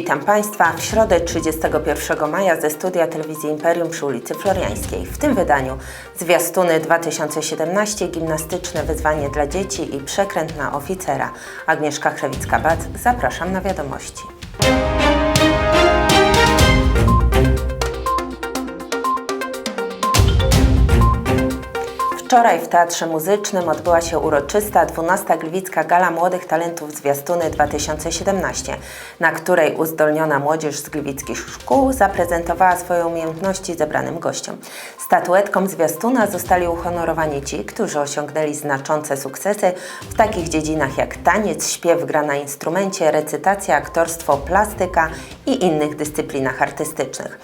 Witam Państwa w środę 31 maja ze studia Telewizji Imperium przy ulicy Floriańskiej. W tym wydaniu zwiastuny 2017, gimnastyczne wyzwanie dla dzieci i przekręt na oficera. Agnieszka Krewicka-Bac, zapraszam na wiadomości. Wczoraj w Teatrze Muzycznym odbyła się uroczysta 12. Gliwicka Gala Młodych Talentów Zwiastuny 2017, na której uzdolniona młodzież z gliwickich szkół zaprezentowała swoje umiejętności zebranym gościom. Statuetką Zwiastuna zostali uhonorowani ci, którzy osiągnęli znaczące sukcesy w takich dziedzinach jak taniec, śpiew, gra na instrumencie, recytacja, aktorstwo, plastyka i innych dyscyplinach artystycznych.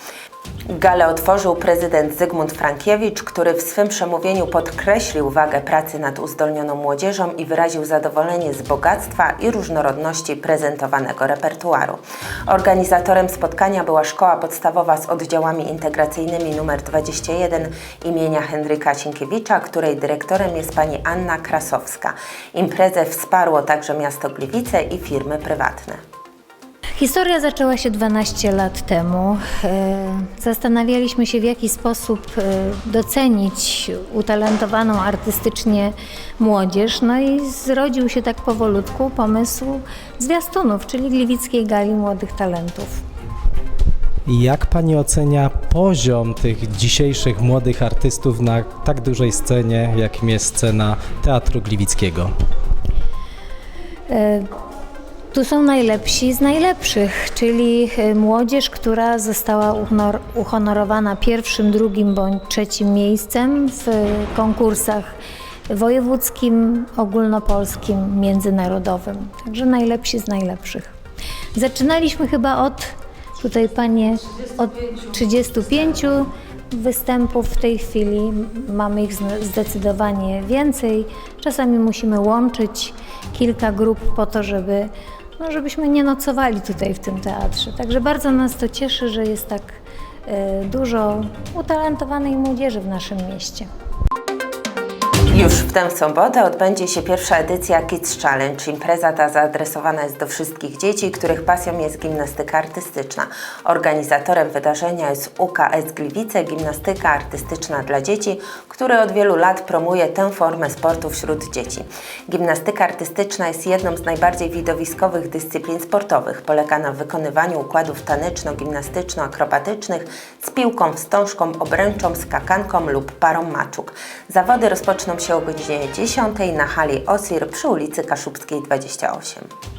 Galę otworzył prezydent Zygmunt Frankiewicz, który w swym przemówieniu podkreślił wagę pracy nad uzdolnioną młodzieżą i wyraził zadowolenie z bogactwa i różnorodności prezentowanego repertuaru. Organizatorem spotkania była Szkoła Podstawowa z oddziałami integracyjnymi nr 21 imienia Henryka Sienkiewicza, której dyrektorem jest pani Anna Krasowska. Imprezę wsparło także miasto Gliwice i firmy prywatne. Historia zaczęła się 12 lat temu. E, Zastanawialiśmy się, w jaki sposób e, docenić utalentowaną artystycznie młodzież. No i zrodził się tak powolutku pomysł zwiastunów, czyli Gliwickiej Gali Młodych Talentów. Jak pani ocenia poziom tych dzisiejszych młodych artystów na tak dużej scenie, jakim jest scena Teatru Gliwickiego? E, Tu są najlepsi z najlepszych, czyli e, młodzież, która została uhonor- uhonorowana pierwszym, drugim bądź trzecim miejscem w konkursach wojewódzkim, ogólnopolskim, międzynarodowym. Także najlepsi z najlepszych. Zaczynaliśmy chyba od, tutaj panie, od 35 występów w tej chwili. Mamy ich zdecydowanie więcej. Czasami musimy łączyć kilka grup po to, żeby, no, żebyśmy nie nocowali tutaj w tym teatrze. Także bardzo nas to cieszy, że jest tak e, dużo utalentowanej młodzieży w naszym mieście. Już w tę sobotę odbędzie się pierwsza edycja Kids Challenge. Impreza ta zaadresowana jest do wszystkich dzieci, których pasją jest gimnastyka artystyczna. Organizatorem wydarzenia jest UKS Gliwice Gimnastyka Artystyczna dla Dzieci, który od wielu lat promuje tę formę sportu wśród dzieci. Gimnastyka artystyczna jest jedną z najbardziej widowiskowych dyscyplin sportowych. Polega na wykonywaniu układów taneczno-gimnastyczno-akrobatycznych z piłką, wstążką, obręczą, skakanką lub parą maczug. Zawody rozpoczną się o godzinie 10 na hali Osir przy ulicy Kaszubskiej 28.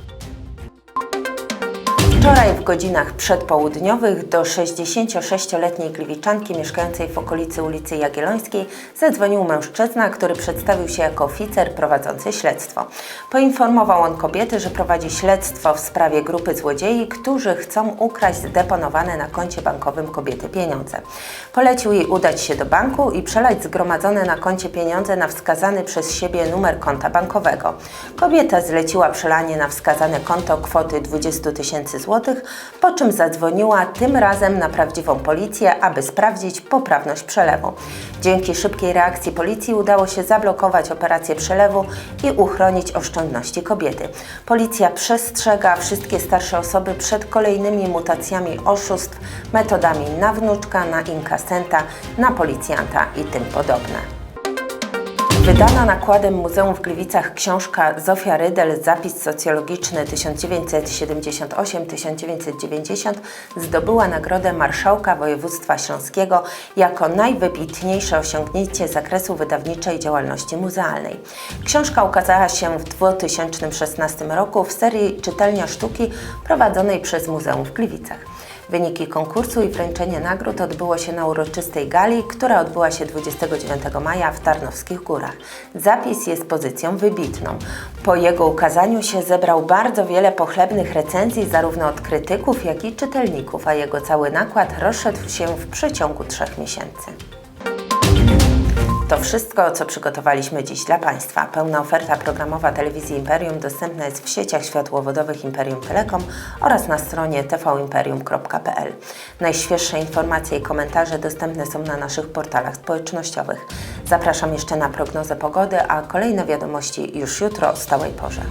Wczoraj w godzinach przedpołudniowych do 66-letniej gliwiczanki mieszkającej w okolicy ulicy Jagiellońskiej zadzwonił mężczyzna, który przedstawił się jako oficer prowadzący śledztwo. Poinformował on kobiety, że prowadzi śledztwo w sprawie grupy złodziei, którzy chcą ukraść zdeponowane na koncie bankowym kobiety pieniądze. Polecił jej udać się do banku i przelać zgromadzone na koncie pieniądze na wskazany przez siebie numer konta bankowego. Kobieta zleciła przelanie na wskazane konto kwoty 20 tysięcy złotych, po czym zadzwoniła tym razem na prawdziwą policję, aby sprawdzić poprawność przelewu. Dzięki szybkiej reakcji policji udało się zablokować operację przelewu i uchronić oszczędności kobiety. Policja przestrzega wszystkie starsze osoby przed kolejnymi mutacjami oszustw, metodami na wnuczka, na inkasenta, na policjanta i tym podobne. Wydana nakładem Muzeum w Gliwicach książka Zofia Rydel Zapis socjologiczny 1978-1990 zdobyła nagrodę Marszałka Województwa Śląskiego jako najwybitniejsze osiągnięcie zakresu wydawniczej działalności muzealnej. Książka ukazała się w 2016 roku w serii Czytelnia Sztuki prowadzonej przez Muzeum w Gliwicach. Wyniki konkursu i wręczenie nagród odbyło się na uroczystej gali, która odbyła się 29 maja w Tarnowskich Górach. Zapis jest pozycją wybitną. Po jego ukazaniu się zebrał bardzo wiele pochlebnych recenzji zarówno od krytyków, jak i czytelników, a jego cały nakład rozszedł się w przeciągu trzech miesięcy. To wszystko, co przygotowaliśmy dziś dla Państwa. Pełna oferta programowa Telewizji Imperium dostępna jest w sieciach światłowodowych Imperium Telekom oraz na stronie tvimperium.pl. Najświeższe informacje i komentarze dostępne są na naszych portalach społecznościowych. Zapraszam jeszcze na prognozę pogody, a kolejne wiadomości już jutro o stałej porze.